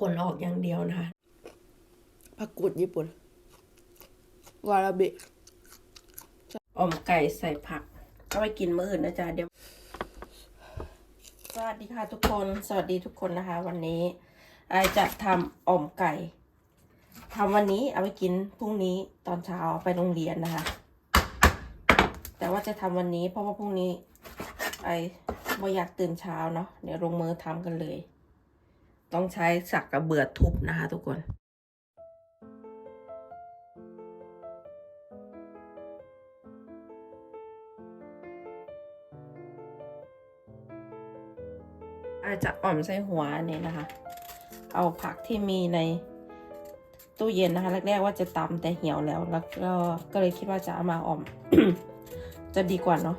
คนออกอย่างเดียวนะคะผักกูดญี่ปุ่น วาราบิอ่อมไก่ใส่ผัก ก็ไปกินมื้ออื่นนะจ๊ะเดี๋ยว สวัสดีค่ะทุกคน สวัสดีทุกคนนะคะ วันนี้ไอจะทำอ่อมไก่ทำวันนี้เอาไปกินพรุ่งนี้ตอนเช้าไปโรงเรียนนะคะ แต่ว่าจะทำวันนี้เพราะว่าพรุ่งนี้ไอไม่อยากตื่นเช้าเนาะเดี๋ยวลงมือทำกันเลย ต้องใช้สักกระเบือทุบนะคะทุกคนอาจจะอ่อมใส่หัวนนี้นะคะ เอาผักที่มีในตู้เย็นนะคะแรกๆว่าจะตำแต่เหี่ยวแล้ว แล้วก็ก็เลยคิดว่าจะเอามาอ่อม จะดีกว่าเนาะ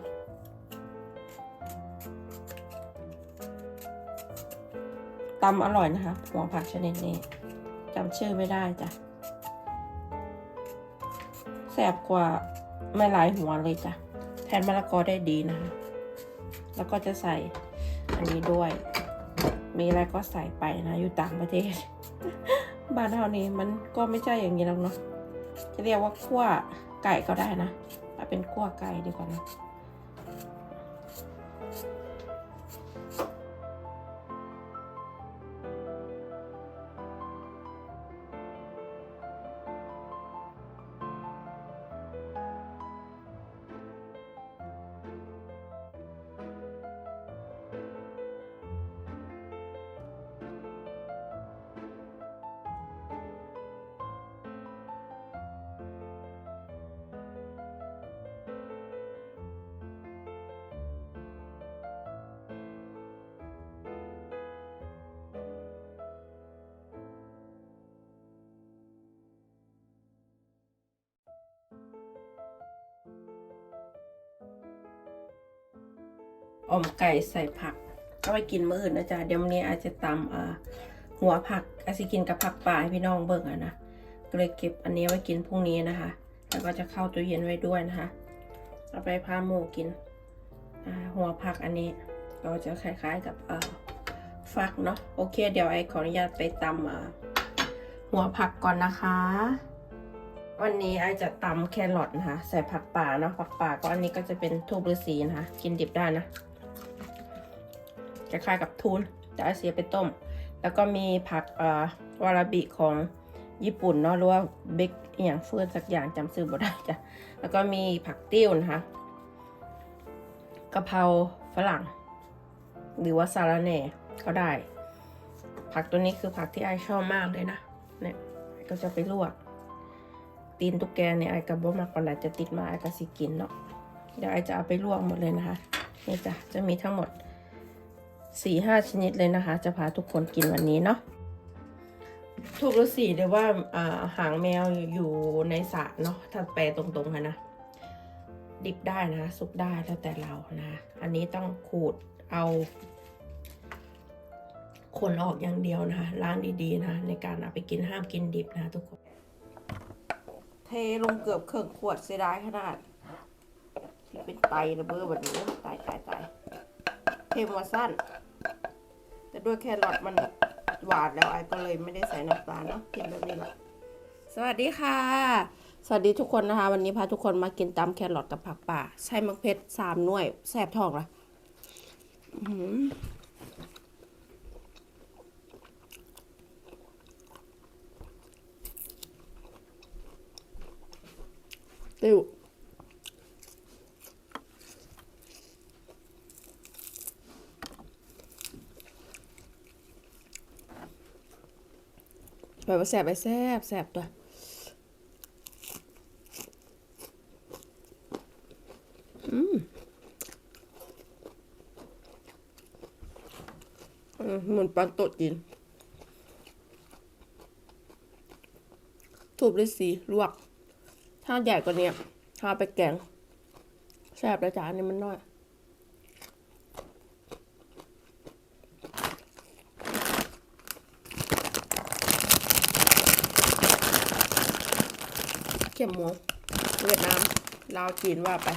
ตำอร่อยนะคะ หัวผักชนิดนี้จำชื่อไม่ได้จ้ะแสบกว่าไม่หลายหัวเลยจ้ะแทนมะละกอได้ดีนะคะ แล้วก็จะใส่อันนี้ด้วย มีอะไรก็ใส่ไปนะอยู่ต่างประเทศ บ้านเท่านี้มันก็ไม่ใช่อย่างนี้แล้วเนาะจะเรียกว่าขั้วไก่ก็ได้นะเอาเป็นขั้วไก่ดีกว่านะ อ่อมไก่ใส่ผัก ก็ไปกินมื้ออื่นนะจ๊ะเดี๋ยววันนี้อาจจะตำอ่าหัวผักอาจจะกินกับผักป่าให้พี่น้องเบิ่งอะนะก็เลยเก็บอันนี้ไว้กินพรุ่งนี้นะคะ แล้วก็จะเข้าตู้เย็นไว้ด้วยนะคะเอาไปพาหมูกินหัวผักอันนี้ก็จะคล้ายๆกับอ่าฟักเนาะโอเค เดี๋ยวไอขออนุญาตไปตำอ่าหัวผักก่อนนะคะ วันนี้ไอจะตำแครอทนะคะ ใส่ผักป่าเนาะผักป่าก็อันนี้ก็จะเป็นทูบฤาษีนะคะ กินดิบได้นะ คล้ายๆกับทูนแต่ไอเสียไปต้ม แล้วก็มีผักอ่อวาราบิของญี่ปุ่นเนาะหรือว่าเบกอย่างเฟื่อนสักอย่างจำซื้อบ่ได้จ้ะแล้วก็มีผักติ้วนะคะกะเพราฝรั่ง หรือว่าซาลาเน่ก็ได้ ผักตัวนี้คือผักที่ไอชอบมากเลยนะเนี่ยไอก็จะไปลวก ตีนตุ๊กแกเนี่ยไอกับบ่มากกว่าจะติดมาไอก็สิกินเนาะเดี๋ยวไอจะเอาไปลวกหมดเลยนะคะ นี่จ้ะจะมีทั้งหมดสี่ห้าชนิดเลยนะคะ จะพาทุกคนกินวันนี้เนาะถูกฤาษีหรือว่าอาหางแมวอยู่ในสระเนาะถ้าแปลตรงๆนะนะ ดิบได้นะสุกได้แล้วแต่เรานะ อันนี้ต้องขูดเอาคนออกอย่างเดียวนะคะล้างดีๆนะในการเอาไปกินห้ามกินดิบนะทุกคน เทลงเกือบเครื่งขวดเสียดายขนาด ที่เป็นไตระเบ้อแบบนี้ตายตายตายเทมว่าสั้น แต่ด้วยแครอทมันหวานแล้วไอ้ก็เลยไม่ได้ใส่น้ำตาลเนาะกินแบบนี้แหละสวัสดีค่ะ สวัสดีทุกคนนะคะ วันนี้พาทุกคนมากินตำแครอทกับผักป่าใส่มักเพชรสามหน่วยแสบท้องละอื้ออติว แบบว่าแสบไปแสบแสบตัวอืมอืมเหมือนปันโตดกิน ถูกด้วยสีลวก ถ้าใหญ่กว่านี้ถ้าไปแกงแซ่บแล้วจ้าอันนี้มันน้อย เข็มหมูเวียดนามลาวจีนว่าไป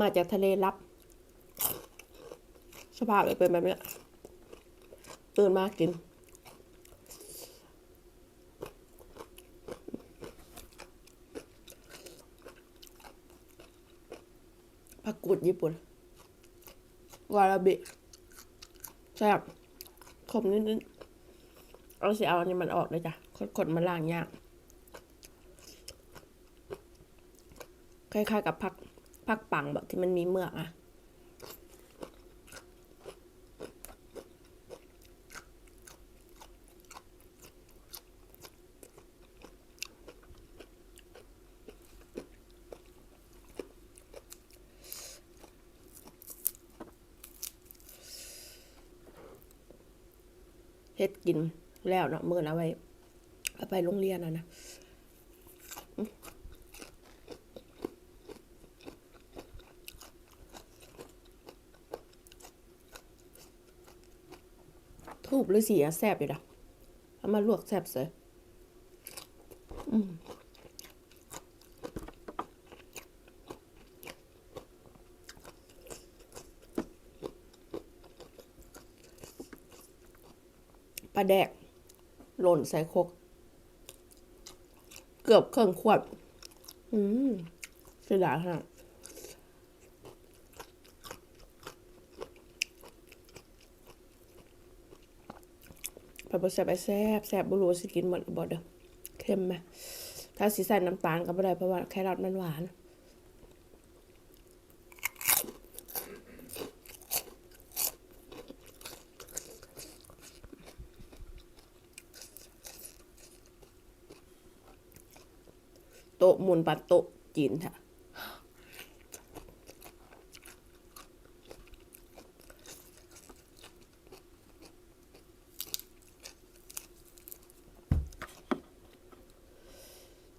มาจากทะเลลับ สภาพเลยเป็นแบบเนี้ยตื่นมากิน ผักกูดญี่ปุ่น วาราบิแซ่บ ขมนิดๆเอาสิเอาอันนี้มันออกเลยจ้ะขดๆมันล่างยากคล้ายๆกับผักผักปังแบบที่มันมีเมือกอะ เฮ็ดกินแล้วเนาะมื้อนะไว้เอาไปโรงเรียนนะนะทูบหรือสีอะแซบอยู่นะเอามาลวกแซบเสยอืมป ลาแดก หล่นใส่ครกเกือบเครื่องขวด อืมเสียดายขนาดผัดบแซบไอแซบแซบบุรู้สิกินหมดหรือบ่เด้อเค็มไหมถ้าสีใส่น้ำตาลก็ไม่ได้เพราะว่าแครอทมันหวานะมุนปัดโต๊ะจีนค่ะ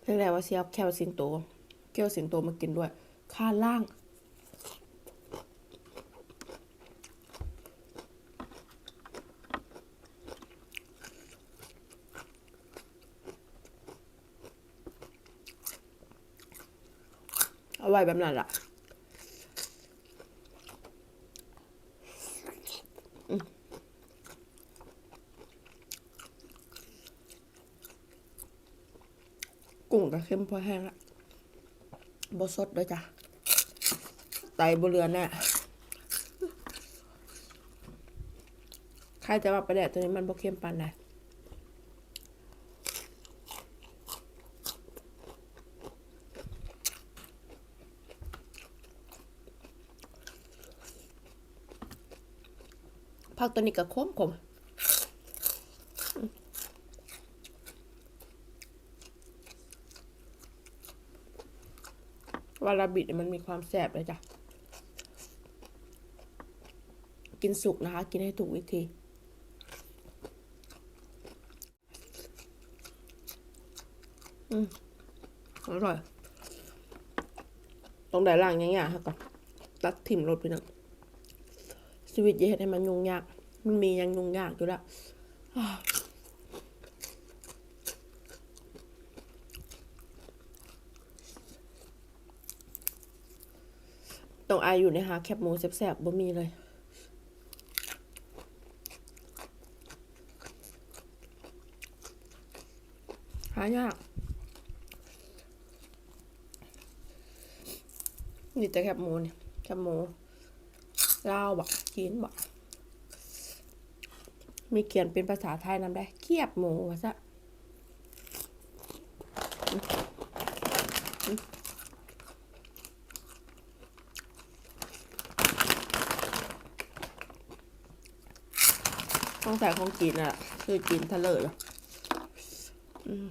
เรียกแล้ว่าเสียบแคลสิงโต แคลสิงโตมากินด้วย ค่าล่าง ไว้แบบนั้นล่ะกุ้งก็เข้มพอแห้งละบสดด้วยจ้ะ ไตบเรือนแน่ใครจะมาประแดดตัวนี้มันบ่เข้มปานใด ผักตัวนี้ก็ขมขมวาลาบิเนี่ยมันมีความแสบเลยจ้ะ กินสุกนะคะ กินให้ถูกวิธี อืมอร่อย ตรงไหนล่างอย่างเงี้ยค่ะก่อนตัดถิ่มรถไปหนึ่ง ชีวิตอย่าเฮ็ดให้มันยุ่งยาก มันมียังยุ่งยากอยู่แล้วต้องอายอยู่ในหาแคบหมูแซ่บๆบ่มีเลยหายากนี่แต่แคบหมูเนี่ยแคบหมู ลาวบักจีนบักมีเขียนเป็นภาษาไทยนำได้เคียบหมูวะซะต้องใส่ของจีนน่ะ คือจีนทะเลเหรออืม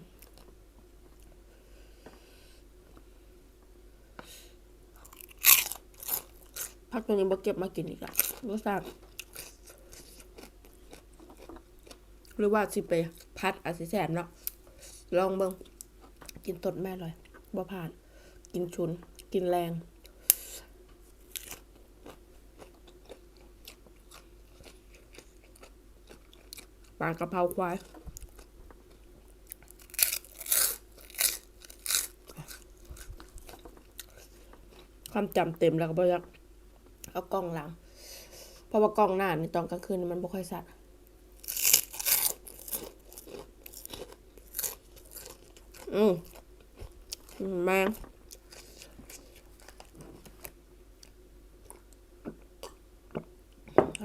พักตัวนี้บ่เก็บมากินอีกอะรสชาติหรือว่าสิไปพัดอาจสิแสบเนาะลองเบิงกินตดแม่เลยบ่ผ่าน กินชุน กินแรง ปลากระเพราควายความจำเต็มแล้วก็บ่อยัก เอากล้องหลัง เพราะว่ากล้องหน้าในตอนกลางคืนมันบ่ค่อยสัตว์อืมมแมง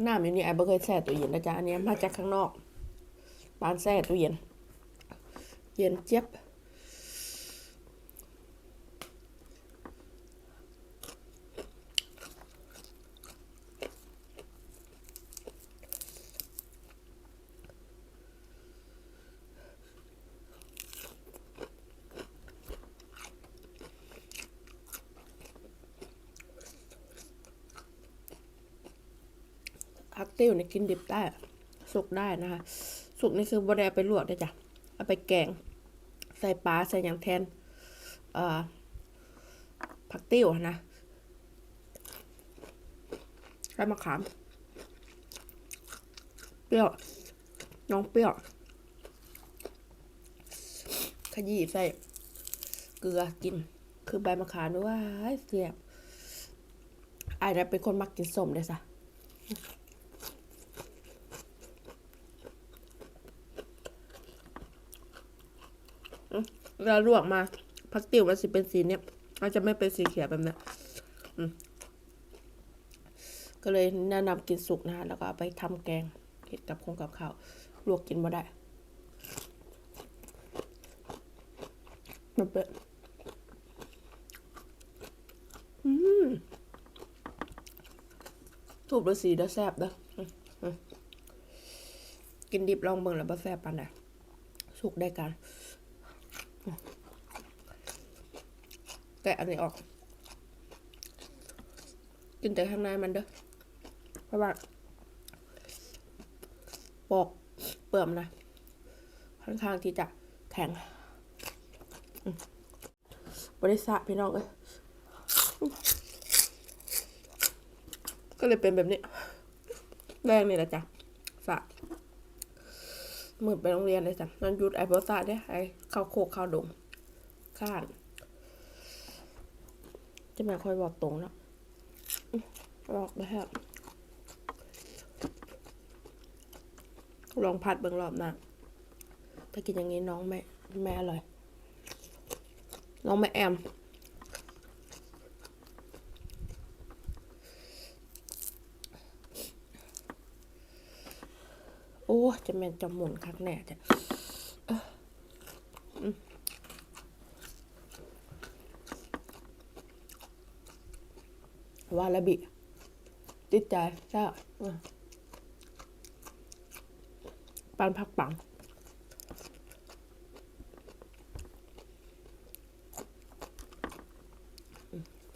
น้ำอยู่นี่ไอ้บ่เคยแช่ตู้เย็นนะจ๊ะอันนี้มาจากข้างนอกปานแช่ตู้เย็น เย็นเจี๊ยบ ติ้วเนี่ยกินดิบได้ สุกได้นะคะ สุกนี่คือบไดเอาไปลวกได้จ้ะ เอาไปแกง ใส่ปลาใส่อย่างแทนเอ่อผักติ้วอะนะใส่มะขาม เปรี้ยว น้องเปรี้ยว ขยี้ใส่เกลือกิน คือใบมะขามด้วยว่าเสียบอายนะเป็นคนมักกินส้มเลยสะ เวลาลวกมาพักติ๋วมันสิเป็นสีเนี้ยมันจะไม่เป็นสีเขียวแบบนี้ก็เลยแนะนำกินสุกนะคะแล้วก็ไปทำแกงเห็ดกับคงกับข้าวลวกกินมาได้มันเป็นอืมถูกด้วสีด้อแซบเด้ออืมอืมกินดิบลองเบิ่งแล้วบ่แซบปานใดสุกได้กัน แกะอันนี้ออก กินแต่ข้างในมันเด้อเพราะว่าปอกเปลือกมันะค่อนข้างที่จะแข็งอืมบริษัทพี่น้องเอ้ยก็เลยเป็นแบบนี้ แรงนี่แหละจ้ะสะมืดไปโรงเรียนเลยจ้ะนันหยุดไอ้บริษัทเนี่ยไอ้เข้าโคกเข้าดงข้าน จะไม่ค่อยบอกตรงแล้วบอกแล้วลองผัดเบิ่งรอบน้าถ้ากินอย่างนี้น้องไม่ไม่อร่อย น้องไม่แอมโอ้จะแม่นจะหมุนคักแน่จ้ะ วาลาบิติดใจใช่ปันผักปัง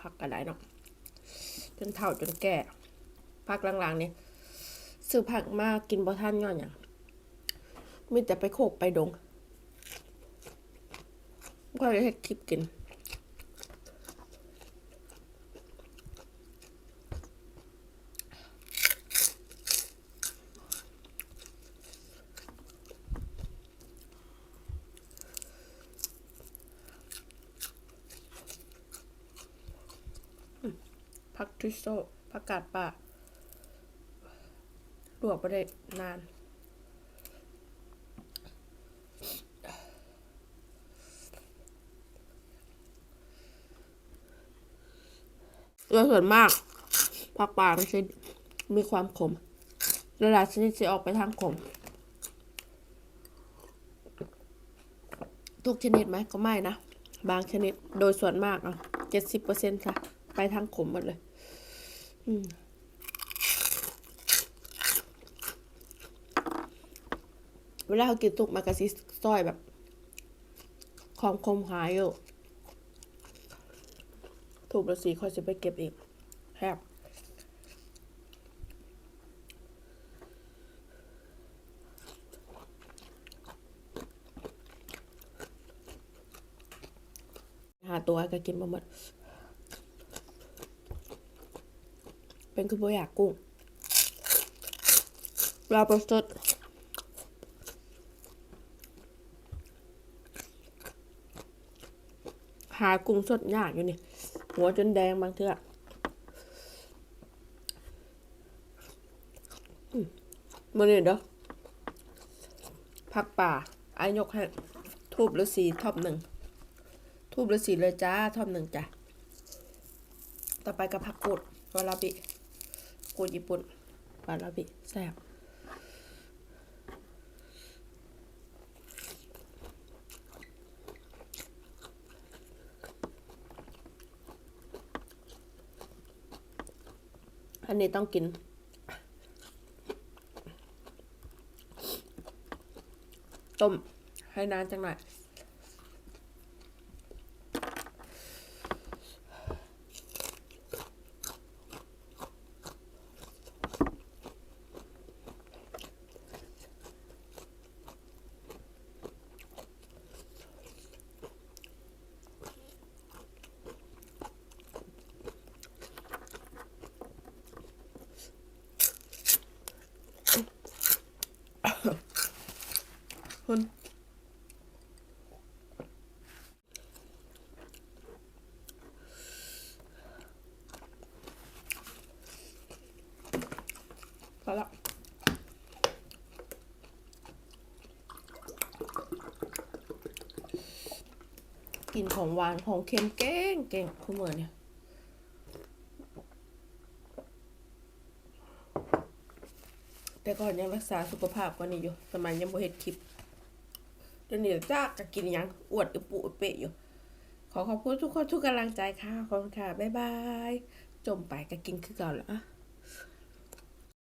ผักกระไดเนาะจนเท่าจนแก่ผักหลังๆนี่ซื้อผักมากกินบ่ท่านย้อนอย่างมีแต่ไปโขกไปดงก็เลยให้คลิปกิน พักทริโซผักกาดป่าลวกไปได้นาน โดยส่วนมากผักป่ามันจะมีความขมหลายชนิดจะออกไปทางขม ทุกชนิดไหมก็ไม่นะ บางชนิดโดยส่วนมากอะเจ็ดสิบเปอร์เซ็นต์ค่ะ ไปทางขมหมดเลย เวลาเขากินตุกมากระซิซอยแบบ ของคมหายอยู่ ถูกละสีคอยจะไปเก็บอีกแฮบหาตัวก็กินมาหมด เป็นคือโบอยากกุ้งเราประสดหากุ้งสดยากอยู่นี่ หัวจนแดงบางเทื่อมื่อนี้เด้อผักป่าอายกให้ทูบฤาษีท็อปหนึ่งทูบฤาษีเลยจ้าท็อปหนึ่งจ้ะ ต่อไปกับผักกูดวาลาบิ กูดญี่ปุ่นวาลาบิแซ่บอันนี้ต้องกิน ต้มให้นานจังหน่อยคุณพ อละกินของหวานของเค็มเก่งเก่งคุณเหมือนเนี่ยแต่ก่อนยังรักษาสุขภาพกว่านี้อยู่ สมัยยังบ่เฮ็ดคลิปเดี๋ยวนี้จ้าก็กินยังอวดอุปุอุเปะอยู่ ขอขอบคุณทุกคนทุกกำลังใจค่ะ ขอบคุณค่ะ บ๊ายบาย จมไปก็กินคือเก่าแล้วอะ